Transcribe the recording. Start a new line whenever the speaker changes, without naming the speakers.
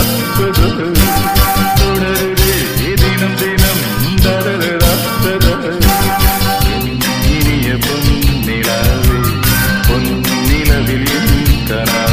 ரத்தது. தொடருது. தினம் தினம் தொடரு ரத்தது. இனிய பொன்னிலாவே பொன்னிலவில் கரா